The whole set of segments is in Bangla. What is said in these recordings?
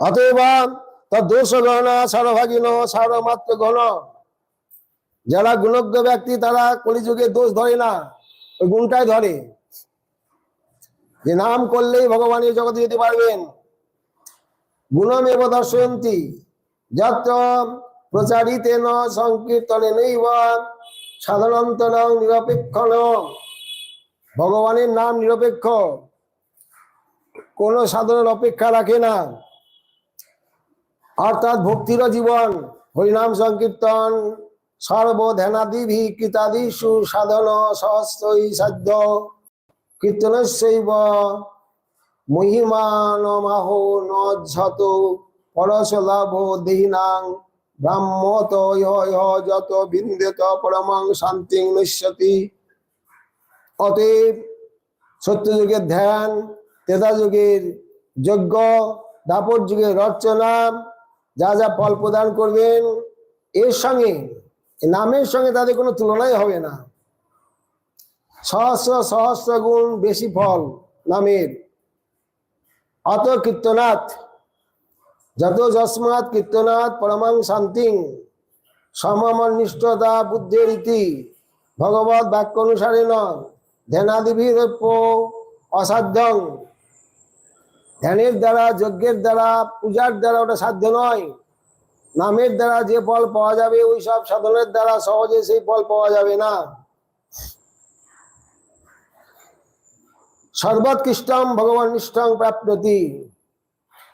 অতএব দোষ গহনা সারভাগিন সারমাত্র গণ। যারা গুণজ্ঞ ব্যক্তি, তারা কলিযুগে দোষ ধরে না ওই গুণটাই ধরে। যে নাম করলেই ভগবানের জগতে যেতে পারবেন। গুণমেব দর্শয়ন্তী যত ন, সংকীর্তনে নেই নৈব সাধারণতর নিরপেক্ষণ ভগবানের নাম নিরপেক্ষ। কোন সাধারণ অপেক্ষা রাখে না। অর্থাৎ ভক্তির জীবন, হরিনাম সংকীর্তন সর্বধ্যানাদিভি কৃতাদিষু সাধন সহস্রই সাধ্য কীর্তনস্যৈব মহিমানমাহ নজ্জত পরশলাভ দেহিনাং ব্রাহ্মত যত বিন্দেত পরমাং শান্তি নশ্যতি অতএব সত্যযুগের ধ্যান তেতা যুগের যজ্ঞ দাপর যুগের রচনা যা যা ফল প্রদান করবেন, এর সঙ্গে নামের সঙ্গে তাদের কোনো তুলনাই হবে না। সহস্র সহস্র গুণ বেশি ফল নামের। অত কীর্তনাথ, যত যস্মাৎ কীর্তনাথ পরমাং শান্তিং, সমমনিষ্ঠতা বুদ্ধের ইতি ভগবত বাক্য অনুসারে ন ধ্যানাদিভির অসাধ্যং। ধ্যানের দ্বারা, যজ্ঞের দ্বারা, পূজার দ্বারা ওটা সাধ্য নয়। নামের দ্বারা যে ফল পাওয়া যাবে, ওই সব সাধনের দ্বারা সহজে সেই ফল পাওয়া যাবে না। সর্বোৎকৃষ্টম ভগবান নিষ্ঠং প্রাপ্তি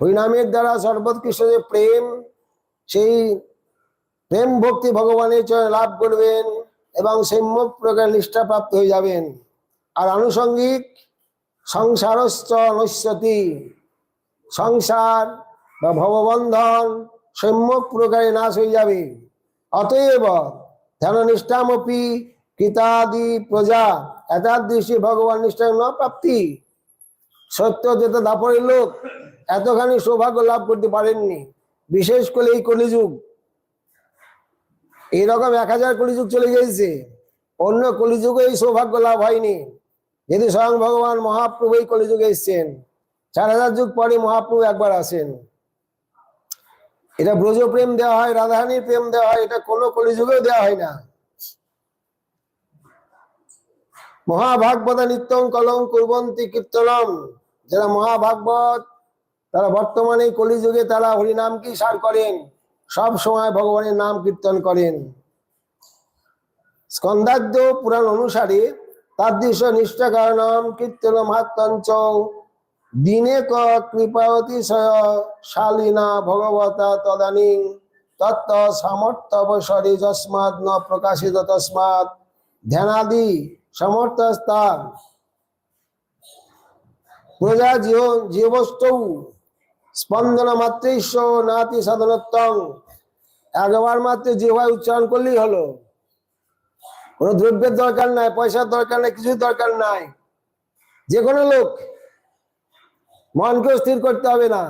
হরিনামের দ্বারা সর্বোৎকৃষ্ট যে প্রেম, সেই প্রেম ভক্তি ভগবানের চরণে লাভ করবেন এবং সম্যক প্রকার নিষ্ঠা প্রাপ্ত হয়ে যাবেন। আর আনুষঙ্গিক সংসারশ্চ নশ্যতি সংসার বা ভববন্ধন সম্যক প্রকারে নাশ হয়ে যাবে। অতএব ধ্যাননিষ্ঠামপি কৃতাদি প্রজা এতাদৃশী ভগবান নিষ্ঠা ন প্রাপ্তি। সত্য যেটা দাপরের লোক এতখানি সৌভাগ্য লাভ করতে পারেননি। বিশেষ করে এই কলিযুগ। এইরকম এক হাজার কলিযুগ চলে গেছে। অন্য কলিযুগে এই সৌভাগ্য লাভ হয়নি। যদি স্বয়ং ভগবান মহাপ্রভু এই কলিযুগে এসছেন চার হাজার যুগ পরে মহাপ্রভু একবার আসেন। এটা ব্রজ প্রেম দেওয়া হয়, রাধারানীর প্রেম দেওয়া হয়, এটা কোনো কলিযুগেও দেওয়া হয় না। মহাভাগবত নিত্যং কলম কুরবন্তী কীর্তনম। যারা মহাভাগবত, তারা বর্তমানে কলিযুগে তারা হরিনামকে সার করেন? সব সময় ভগবানের নাম কীর্তন করেন। স্কন্দাদ্য পুরাণ অনুসারে তাদৃশ্য নিষ্ঠা কারণম কীর্তন মাহাত্মঞ্চ দিনে কৃপাবতী শালীনা ভগবতা তদানীং। তত্ত্ব সামর্থ্য অবসরে যস্মাৎ ন প্রকাশিত তস্মাৎ। ধ্যানাদি সমর্থস্থান প্রজা জীব, জীবস্তৌ স্পন্দন মাতৃস্ব নাতি সাধনত্তং। একবার মাত্র জিহ্বায় উচ্চারণ করলেই হলো। কোনো দ্রব্যের দরকার নাই, পয়সার দরকার নাই, কিছুর দরকার নাই। যে কোনো লোক মনকেও স্থির করতে হবে না।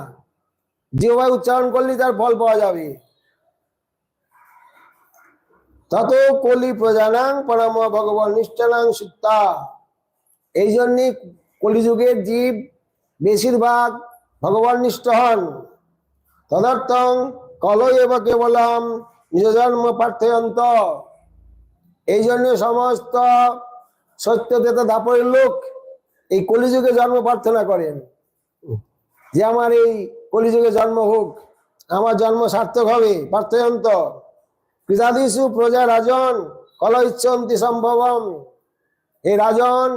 জিহ্বায় উচ্চারণ করলে তার ফল পাওয়া যাবে। তত কলি প্রজানাং পরম ভগবান নিষ্ঠানাং সুত্তা এই জন্যই কলিযুগের জীব বেশিরভাগ ভগবান নিষ্ঠ হন। তদর্থং কলই এব কেবলম নিজ জন্ম পার্থয়ন্ত। এই জন্য সমস্ত সত্যতেতা দাপরের লোক এই কলিযুগে জন্ম প্রার্থনা করেন। যে আমার এই কলিযুগে জন্ম হোক, আমার জন্ম সার্থক হবে, পার্থয়ন্ত। কৃতাদিশু প্রজা রাজন কল ইচ্ছন্তি সম্ভবম। এই রাজন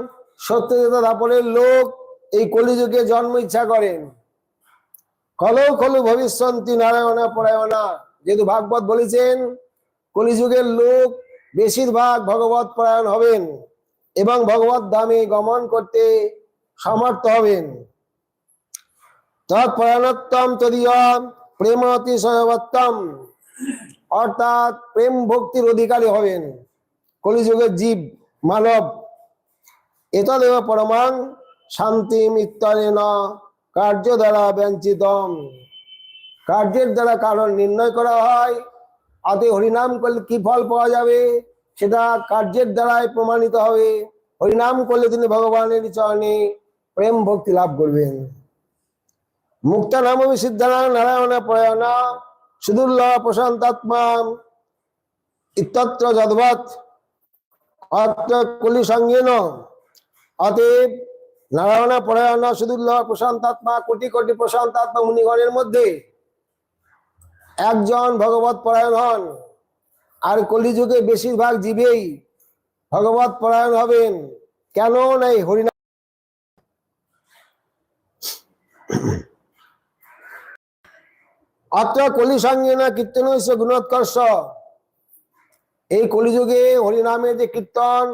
সত্যতা দাপরের লোক এই কলিযুগে জন্ম ইচ্ছা করেন। কলৌ খলু ভবিষ্যন্তি নারায়ণা পরায়ণা। যেহেতু ভাগবত বলেছেন, কলিযুগের লোক বেশিরভাগ ভগবত পরায়ণ হবেন এবং ভগবত ধামে গমন করতে সমর্থ হবেন। তৎপরায়ণোত্তম তদীয় প্রেম অতিশয়বত্তম অর্থাৎ প্রেম ভক্তির অধিকারী হবেন। কলিযুগের জীব, মানব, এতদেব পরমাং শান্তি মিত্তরেণ কার্য দ্বারা ব্যঞ্চিতম কার্যের দ্বারা কারণ নির্ণয় করা হয় আতে হরিনাম করলে কি ফল পাওয়া যাবে? সেটা কার্যের দ্বারাই প্রমাণিত হবে। হরিনাম করলে তিনি ভগবানের চরণে প্রেম ভক্তি লাভ করবেন। মুক্তানাম সিদ্ধানাং নারায়ণ প্রয়াণ। সুদুল্ল প্রশান্তাত্মা ইত্যত্র যদ্বৎ। অত্র কলি সঙ্গেন অতএব নারায়ণ পরায়ণ সুদুল্ল প্রশান্তাত্মা, কোটি কোটি প্রশান্তাত্মা মুনিগণের মধ্যে। একজন ভগবত পরায়ণ হন আর কলিযুগে বেশিরভাগ জীবেই ভগবত পরায়ণ হবেন। কেন নাই হরিনাম? অত্র কলি সঙ্গে না কীর্তন হচ্ছে গুণোৎকর্ষ এই কলিযুগে হরিনামের যে কীর্তন,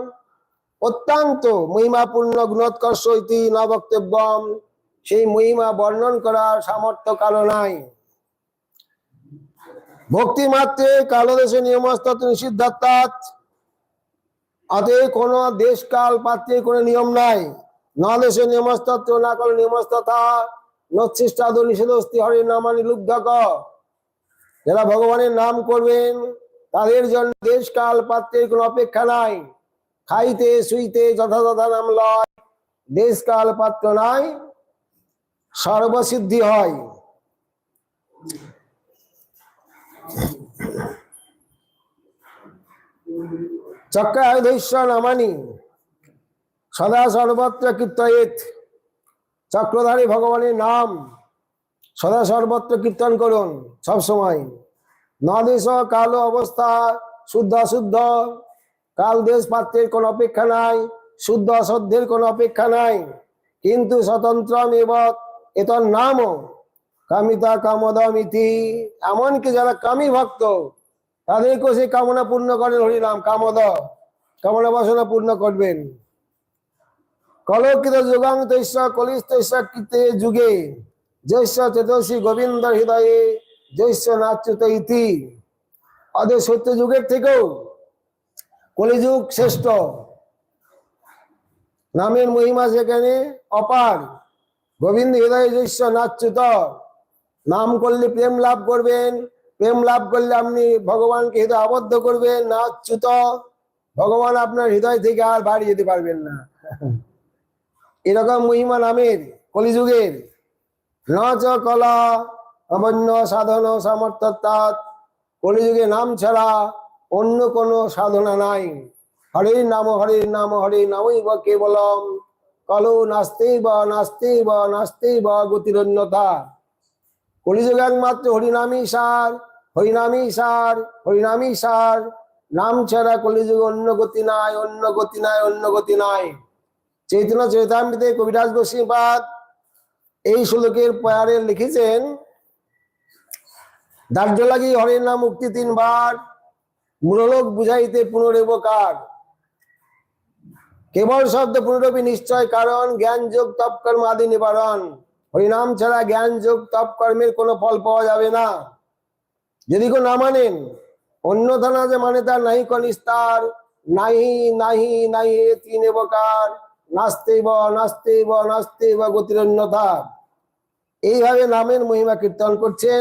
অত্যন্ত মহিমাপূর্ণ গুণোৎকর্ষ ইতি ন সেই মহিমা বর্ণন করার সামর্থ্য কারও নাই। ভক্তি মাত্রে কালদেশে নিয়মস্তত্ব নিষিদ্ধাত্মাত অতএব কোন দেশ কাল পাত্রে কোনো নিয়ম নাই। ন দেশে নিয়মস্তত্ব না কোনো নিয়মস্তথা। নামানি যারা ভগবানের নাম করবেন, তাদের জন্য দেশ কাল পাত্রের কোনো অপেক্ষা নাই। খাইতে, শুইতে যথাযথ নাম লয়। দেশ কাল পাত্র নাই, সর্বসিদ্ধি হয়। চক্রায়ুধৈশ্য নামানি, সদা সর্বত্র কীর্তয়েত। চক্রধারী ভগবানের নাম। সদা সর্বত্র কীর্তন করুন সব সময় নদেশ কালো অবস্থা, শুদ্ধ অশুদ্ধ। কাল দেশ পাত্রের কোনো অপেক্ষা নাই, শুদ্ধ অশুদ্ধের কোনো অপেক্ষা নাই। কিন্তু স্বতন্ত্র এতর নামও। কামিতা কামদমিতি। এমনকি যারা কামী ভক্ত, তাদেরকেও সেই কামনা পূর্ণ করেন হরিনাম। কামদ, কামনা বাসনা পূর্ণ করবেন। কলকিত যুগাং তৈশ্য কলিশ তৈশ্য কীর্তে যুগে। জৈশ্য চেতসী গোবিন্দ হৃদয়ে জৈশ্য নাচ্যুত ইতি। অদের সত্য যুগের থেকেও কলিযুগ শ্রেষ্ঠ। নামের মহিমা সেখানে অপার। গোবিন্দ হৃদয়ে জৈশ্য নাচ্যুত। নাম করলে প্রেম লাভ করবেন। প্রেম লাভ করলে আপনি ভগবানকে হৃদয় আবদ্ধ করবেন, নাচ্যুত। ভগবান আপনার হৃদয় থেকে আর বাড়ি যেতে পারবেন না। এরকম মহিমা নামের কলিযুগের ন চ কলা অবন্য সাধন সামর্থ্যাৎ কলিযুগে নাম ছাড়া অন্য কোনো সাধনা নাই। হরে নাম হরে নাম, হরে নামই বা কেবলম। কলো নাস্তে বা নাস্তে বা নাস্তে বা গতিরন্যতা কলিযুগে একমাত্র হরিনামই সার হরিনামই সার হরিনামই সার। নাম ছাড়া কলিযুগে অন্য গতি নাই, অন্য গতি নাই, অন্য গতি নাই। চৈতন্য চৈতামৃতে কবিরাজ গোস্বীপাদ এই শ্লোকের পয়ারে লিখেছেন দার্য লাগি হরের নাম মুক্তি তিনবার, মূললোক বুঝাইতে পুনরেবকার কেবল শব্দ পুনরূপী নিশ্চয় কারণ জ্ঞান যোগ তপ কর্ম আদি নিবারণ। হরিনাম ছাড়া জ্ঞান যোগ তপ কর্মের কোনো ফল পাওয়া যাবে না। যদি কেউ না মানেন, অন্য থানা যে মানে তার নাহি কনিস্তার নাহি নাহি নাহি তিন এবকার নাস্তেব নাস্তেব নাস্তেব গতিরন্যথা এইভাবে নামের মহিমা কীর্তন করছেন।